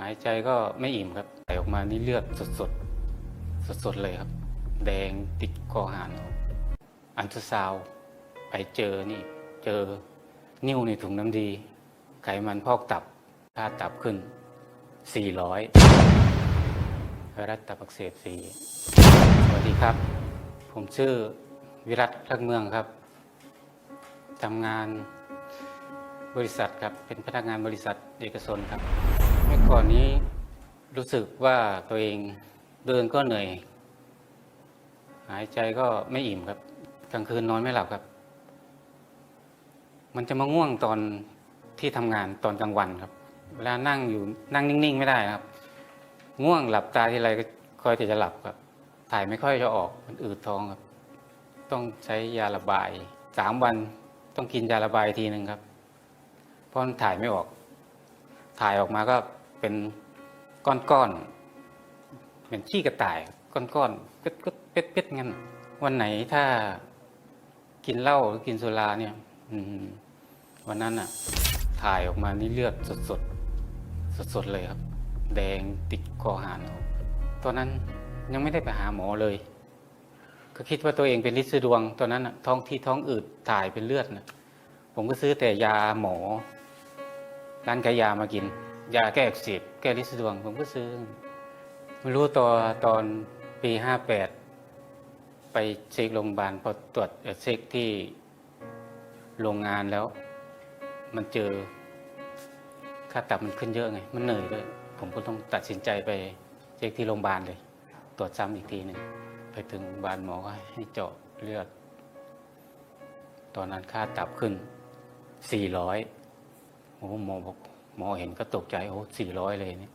หายใจก็ไม่อิ่มครับไหลออกมานี่เลือดสดสดสดสดๆเลยครับ แดงติดคอหานอันตรซาวไปเจอนี่เจอนิ้วในถุงน้ำดี ไขมันพอกตับค่าตับขึ้น 400ไวรัสตับอักเสบสีสวัสดีครับ ผมชื่อวิรัตรักเมืองครับทำงานบริษัทครับเป็นพนักงานบริษัทเอกชนครับ ก่อนนี้รู้สึกว่าตัวเองเดินก็เหนื่อย หายใจก็ไม่อิ่มครับ กลางคืนนอนไม่หลับครับ มันจะมาง่วงตอนที่ทำงานตอนกลางวันครับ เวลานั่งอยู่นั่งนิ่ง ๆ ไม่ได้ครับ ง่วงหลับตาทีไรก็คอยแต่จะหลับครับ ถ่ายไม่ค่อยจะออกมันอืดท้องครับ ต้องใช้ยาระบายสามวันต้องกินยาระบายทีหนึ่งครับเพราะถ่ายไม่ออก ถ่ายออกมาก็ เป็นก้อนๆเป็นขี้กระต่ายก้อนๆก็ก็เป็ดๆงั้น วันไหนถ้ากินเหล้าหรือกินสุราเนี่ย อืม วันนั้นอะถ่ายออกมานี่เลือดสดสดสดสดๆเลยครับ แดงติดคอหานครับตอนนั้นยังไม่ได้ไปหาหมอเลย ก็คิดว่าตัวเองเป็นลินซีดวง ตอนนั้นน่ะท้องที่ท้องอืดถ่ายเป็นเลือดนะผมก็ซื้อแต่ยาหมอร้านขายยามากิน ยาแก้อักเสบแก้ลินซีดวงผมก็ซื้อม่รู้ตัวตอนปีห้าแปดไปเช็คโรงพยาบาลพอตรวจเช็คที่โรงงานแล้ว มันเจอค่าตับมันขึ้นเยอะไง มันเหนื่อยด้วย ผมก็ต้องตัดสินใจไปเช็คที่โรงพยาบาลเลย ตรวจซ้ำอีกทีหนึ่งไปถึงโรงพยาบาลหมอก็ให้เจาะเลือด ตอนนั้นค่าตับขึ้น 400โอ้โหหมอบอก หมอเห็นก็ตกใจโอ้400เลยเนี่ย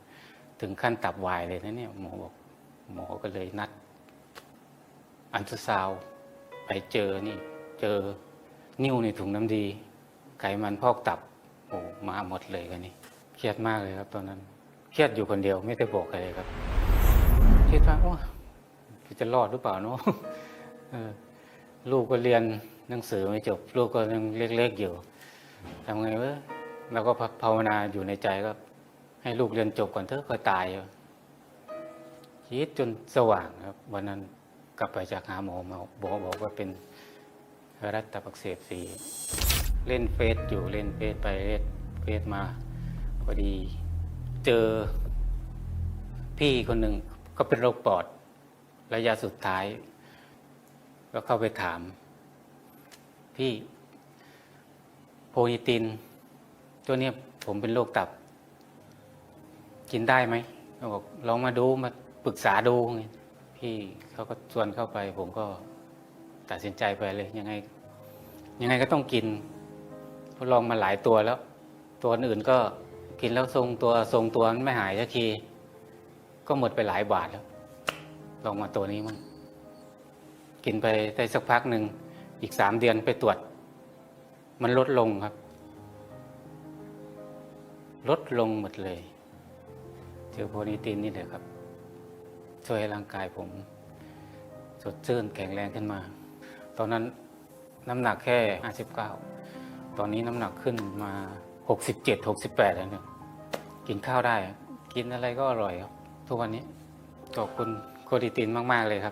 ถึงขั้นตับวายเลยนะเนี่ยหมอบอกหมอก็เลยนัด อันตรซาวไปเจอนี่ เจอนิ้วในถุงน้ำดี ไขมันพอกตับโอ้มาหมดเลยกันนี่เครียดมากเลยครับ ตอนนั้น เครียดอยู่คนเดียวไม่ได้บอกใครเลยครับคิดว่าโอ้จะรอดหรือเปล่าเนาะลูกก็เรียนหนังสือไม่จบ ลูกก็ยังเล็กๆอยู่ทำไงวะ เราก็ภาวนาอยู่ในใจก็ ให้ลูกเรียนจบก่อนเถอะก็ตายคิดจนสว่างครับ วันนั้นกลับไปจากหาหมอมาบอกบอกว่าเป็นรัสตับอักเสบสีเล่นเฟซอยู่เล่นเฟซไปเล่นเฟซมาพอดี เจอพี่คนหนึ่งก็เป็นโรคปอด ระยะสุดท้าย ก็เข้าไปถาม พี่โพนิติน ตัวเนี้ยผมเป็นโรคตับ กินได้ไหมเขาบอกลองมาดูมาปรึกษาดูไงพี่เขาก็ชวนเข้าไป ผมก็ตัดสินใจไปเลยยังไง ยังไงก็ต้องกินเพราลองมาหลายตัวแล้ว ตัวอื่นก็กินแล้วทรงตัวทรงตัวมันไม่หายสักที ก็หมดไปหลายบาทแล้ว ลองมาตัวนี้มั่งกินไปได้สักพักหนึ่งอีกสามเดือนไปตรวจ มันลดลงครับ ลดลงหมดเลยเจอโพนิตินนี่แหละครับ ช่วยให้ร่างกายผม สดชื่นแข็งแรงขึ้นมา ตอนนั้นน้ำหนักแค่ 59 ตอนนี้น้ำหนักขึ้นมา 67 68 แล้วเนี่ยกินข้าวได้ กินอะไรก็อร่อยครับ ทุกวันนี้ขอบคุณโคดิตินมาก ๆ เลยครับ